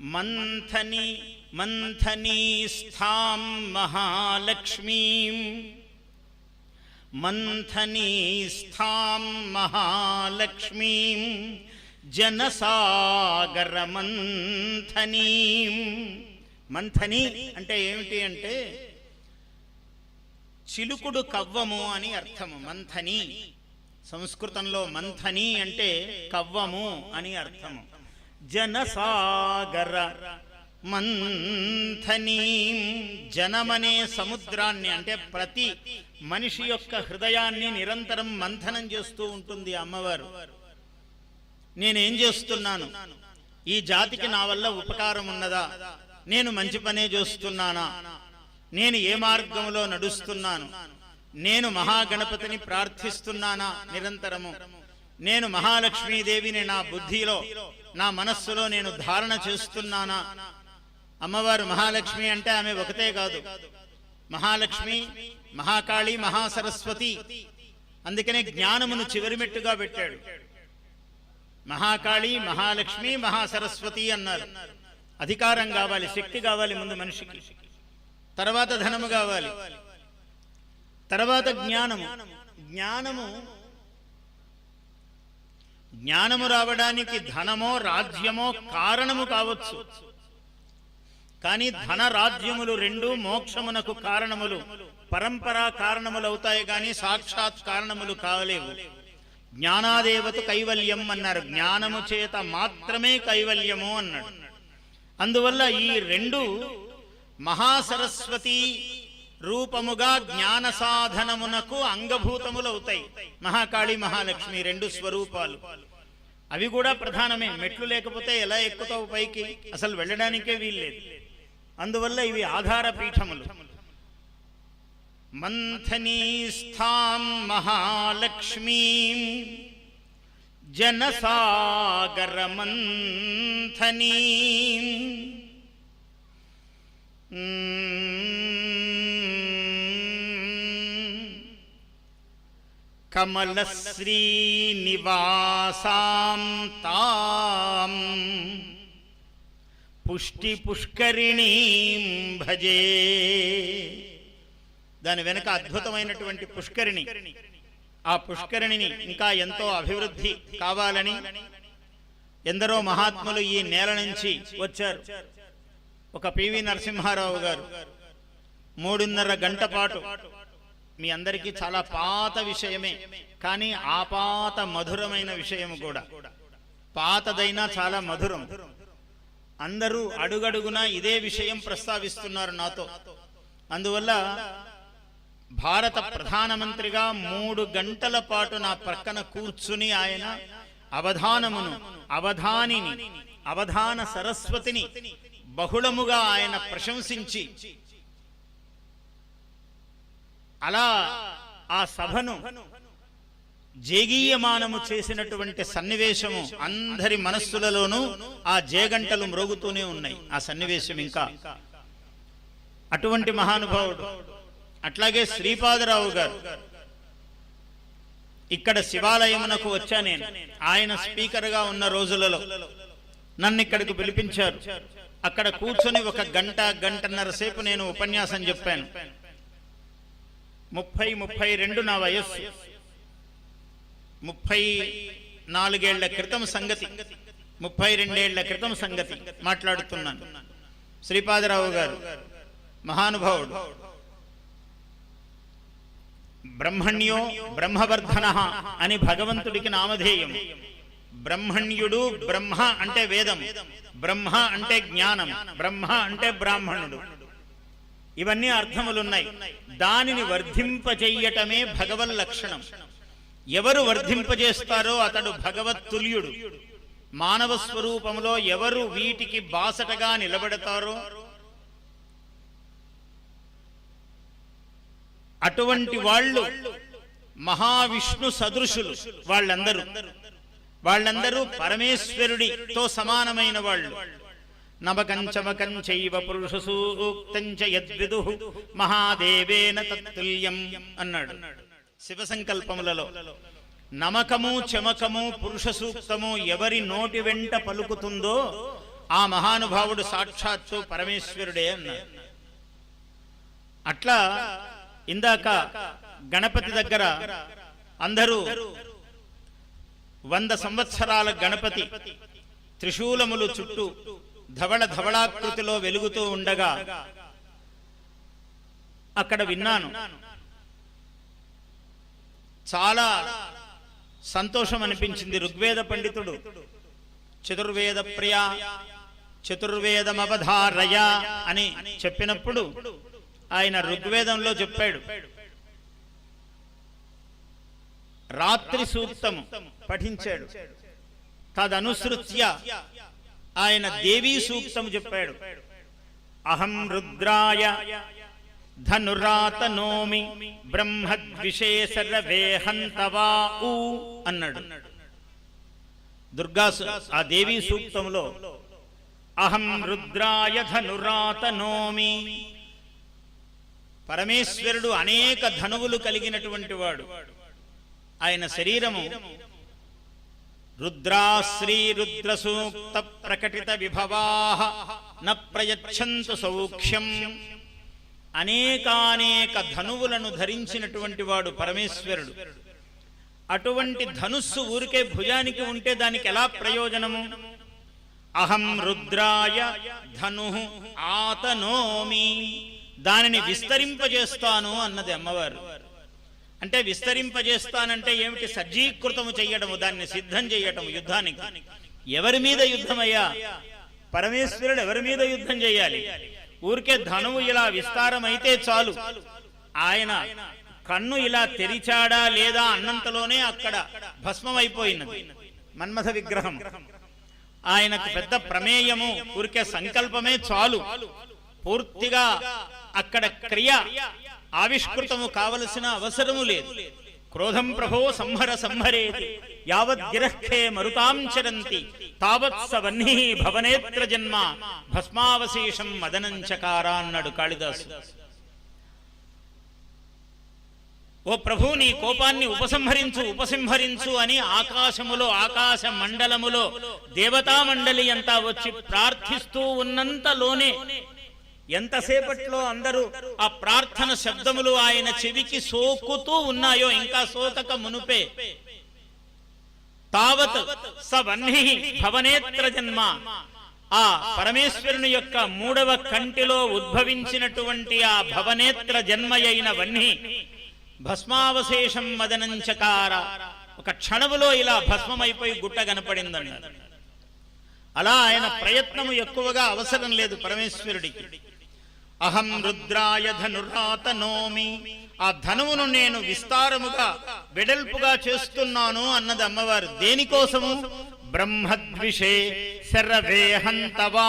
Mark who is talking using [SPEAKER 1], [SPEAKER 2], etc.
[SPEAKER 1] మంథని మంథనీస్థాం మహాలక్ష్మీం. మంథనీస్థాం మహాలక్ష్మీం. జనసాగర మంథనీం మంథని అంటే ఏమిటి అంటే చిలుకుడు కవ్వము అని అర్థము మంథని. సంస్కృతంలో మంథని అంటే కవ్వము అని అర్థము. జనసాగర మంథనీ జనమనే సముద్రాన్ని అంటే ప్రతి మనిషి యొక్క హృదయాన్ని నిరంతరం మంథనం చేస్తూ ఉంటుంది అమ్మవారు. నేనేం చేస్తున్నాను? ఈ జాతికి నా వల్ల ఉపకారం ఉన్నదా? నేను మంచి పనే చేస్తున్నానా? నేను ఏ మార్గంలో నడుస్తున్నాను? నేను మహాగణపతిని ప్రార్థిస్తున్నానా? నిరంతరము. నేను మహాలక్ష్మీదేవిని నా బుద్ధిలో నా మనస్సులో నేను ధారణ చేస్తున్నానా? అమ్మవారు మహాలక్ష్మి అంటే ఆమె ఒకతే కాదు. మహాలక్ష్మి మహాకాళి మహాసరస్వతి. అందుకనే జ్ఞానమును చివరిమెట్టుగా పెట్టాడు. మహాకాళి మహాలక్ష్మి మహాసరస్వతి అన్నారు. అధికారం కావాలి శక్తి కావాలి ముందు మనిషికి. తర్వాత ధనము కావాలి. తర్వాత జ్ఞానము. జ్ఞానము జ్ఞానము రావడానికి ధనమో రాజ్యమో కారణము కావచ్చు. కానీ ధన రాజ్యములు రెండు మోక్షమునకు కారణములు. పరంపరా కారణములు అవుతాయి కానీ సాక్షాత్ కారణములు కాలేవు జ్ఞానాదేవత కైవల్యం అన్నారు. జ్ఞానము చేత మాత్రమే కైవల్యము అన్నాడు. అందువల్ల ఈ రెండు మహాసరస్వతి రూపముగా జ్ఞాన సాధనమునకు అంగభూతములవుతాయి. మహాకాళి మహాలక్ష్మి రెండు స్వరూపాలు. అవి కూడా ప్రధానమే. మెట్లు లేకపోతే ఎలా ఎక్కుతావు పైకి? అసలు వెళ్ళడానికే వీల్లేదు. అందువల్ల ఇవి ఆధార పీఠములు. మంథనీస్థాం మహాలక్ష్మీం జనసాగర మంథనీం కమలశ్రీనివాసాం తాం పుష్టి పుష్కరిణీం భజే. దాని వెనుక అద్భుతమైనటువంటి పుష్కరిణి. ఆ పుష్కరిణిని ఇంకా ఎంతో అభివృద్ధి కావాలని ఎందరో మహాత్ములు ఈ నేల నుంచి వచ్చారు. ఒక పివి నరసింహారావు గారు మూడున్నర గంట పాటు మీ అందరికీ చాలా పాత విషయమే కానీ ఆపాత మధురమైన విషయం కూడా. పాతదైనా చాలా మధురం. అందరూ అడుగడుగునా ఇదే విషయం ప్రస్తావిస్తున్నారు నాతో. అందువల్ల భారత ప్రధానమంత్రిగా మూడు గంటల పాటు నా ప్రక్కన కూర్చుని ఆయన అవధానమును అవధానిని అవధాన సరస్వతిని బహుళముగా ఆయన ప్రశంసించి అలా ఆ సభను జేగీయమానము చేసినటువంటి సన్నివేశము అందరి మనస్సులలోనూ ఆ జేగంటలు మ్రోగుతూనే ఉన్నాయి. ఆ సన్నివేశం ఇంకా. అటువంటి మహానుభావుడు. అట్లాగే శ్రీపాదరావు గారు. ఇక్కడ శివాలయమునకు వచ్చా నేను. ఆయన స్పీకర్గా ఉన్న రోజులలో నన్ను ఇక్కడికి పిలిపించారు. అక్కడ కూర్చొని ఒక గంట గంటన్నర సేపు నేను ఉపన్యాసం చెప్పాను. ముప్పై ముప్పై రెండు నా వయస్సు. ముప్పై నాలుగేళ్ళ క్రితం సంగతి. ముప్పై రెండేళ్ళ క్రితం సంగతి మాట్లాడుతున్నాను. శ్రీపాదరావు గారు మహానుభావుడు. బ్రహ్మణ్యో బ్రహ్మవర్ధన అని భగవంతుడికి నామధేయం. బ్రహ్మణ్యుడు బ్రహ్మ అంటే వేదం. బ్రహ్మ అంటే జ్ఞానం. బ్రహ్మ అంటే బ్రాహ్మణుడు. ఇవన్నీ అర్థములున్నాయి. దానిని వర్ధింపజెయ్యటమే భగవల్ లక్షణం. ఎవరు వర్ధింపజేస్తారో అతడు భగవత్తుల్యుడు. మానవ స్వరూపంలో ఎవరు వీటికి బాసటగా నిలబడతారో అటువంటి వాళ్ళు మహావిష్ణు సదృశులు వాళ్ళందరూ. వాళ్ళందరూ పరమేశ్వరుడితో సమానమైన వాళ్ళు. నవకంచమకం చైవ పురుష సూక్తంచ యద్విదు మహాదేవేన తత్తుల్యం అన్నాడు. శివ సంకల్పములలో నమకము చమకము పురుష సూక్తము ఎవరి నోటి వెంట పలుకుతుందో ఆ మహానుభావుడు సాక్షాత్తు పరమేశ్వరుడే అన్నాడు. అట్లా ఇందాక గణపతి దగ్గర అందరూ వంద సంవత్సరాల గణపతి త్రిశూలములు చుట్టూ ధవళ ధవళాకృతిలో వెలుగుతూ ఉండగా అక్కడ విన్నాను. చాలా సంతోషం అనిపించింది ఋగ్వేద పండితుడు. చతుర్వేద ప్రియ చతుర్వేదమవధారయ అని చెప్పినప్పుడు ఆయన ఋగ్వేదంలో చెప్పాడు. రాత్రి సూక్తము పఠించాడు. తదనుసృత్య ఆయన దేవీ సూక్తము చెప్పాడు. అహం రుద్రాయ ధనురాతనోమి బ్రహ్మద్విశేషరవేహంతవా ఊ అన్నాడు. దుర్గా ఆ దేవీ సూక్తంలో అహం రుద్రాయ ధనురాతనోమి పరమేశ్వరుడు అనేక ధనువులు కలిగినటువంటి వాడు. ఆయన శరీరము రుద్రాశ్రీ రుద్ర సూక్త ప్రకటిత విభవాహ న ప్రయచ్చంతు సౌఖ్యం. అనేకానేక ధనువులను ధరించినటువంటి వాడు పరమేశ్వరుడు. అటువంటి ధనుస్సు ఊరికే భుజానికి ఉంటే దానికి ఎలా ప్రయోజనము? అహం రుద్రాయ ధను ఆతనోమి. దానిని విస్తరింపజేస్తాను అన్నది అమ్మవారు. అంటే విస్తరింపజేస్తానంటే ఏమిటి? సజ్జీకృతము చెయ్యడము దాన్ని సిద్ధం చేయటము యుద్ధానికి. ఎవరి మీద యుద్ధమయ్యా? పరమేశ్వరుడు ఎవరి మీద యుద్ధం చేయాలి ఊరికే ధనువు ఇలా విస్తారమైతే చాలు. ఆయన కన్ను ఇలా తెరిచాడా లేదా అన్నంతలోనే అక్కడ భస్మమైపోయినది. మన్మథ విగ్రహం. ఆయనకు పెద్ద ప్రమేయము ఊరికే సంకల్పమే చాలు. పూర్తిగా అక్కడ క్రియ ఆవిష్కృతము కావలసిన అవసరము లేదు. క్రోధం ప్రభో సంహర సంహరేతి యావత్ మరుతాంచరంతి మరుతాం చరంతి తావత్ సవన్నీ భవనేత్ర జన్మ భస్మావశేషం మదనంచకార అన్నాడు కాళిదాసు. ఓ ప్రభు నీ కోపాన్ని ఉపసంహరించు ఉపసంహరించు అని ఆకాశములో ఆకాశ మండలములో దేవతా మండలి అంతా వచ్చి ప్రార్థిస్తూ ఉన్నంతలోనే ఎంతసేపట్లో అందరూ ఆ ప్రార్థన శబ్దములు ఆయన చెవికి సోకుతూ ఉన్నాయో ఇంకా సోతక మునుపే. తావత్ సవన్నీ భవనేత్ర జన్మ. ఆ పరమేశ్వరుని యొక్క మూడవ కంటిలో ఉద్భవించినటువంటి ఆ భవనేత్ర జన్మయైన వన్నీ భస్మావశేషం మదనంచకార. ఒక క్షణములో ఇలా భస్మమైపోయి గుట్ట కనపడిందన్నారు అలా ఆయన ప్రయత్నము ఎక్కువగా అవసరం లేదు పరమేశ్వరుడికి. అహం రుద్రాయ ధనురాతనోమి ఆ ధనువును నేను విస్తారముగా వెడల్పుగా చేస్తున్నాను అన్నది అమ్మవారు. దేనికోసము? బ్రహ్మద్విషే శరవేహంతవా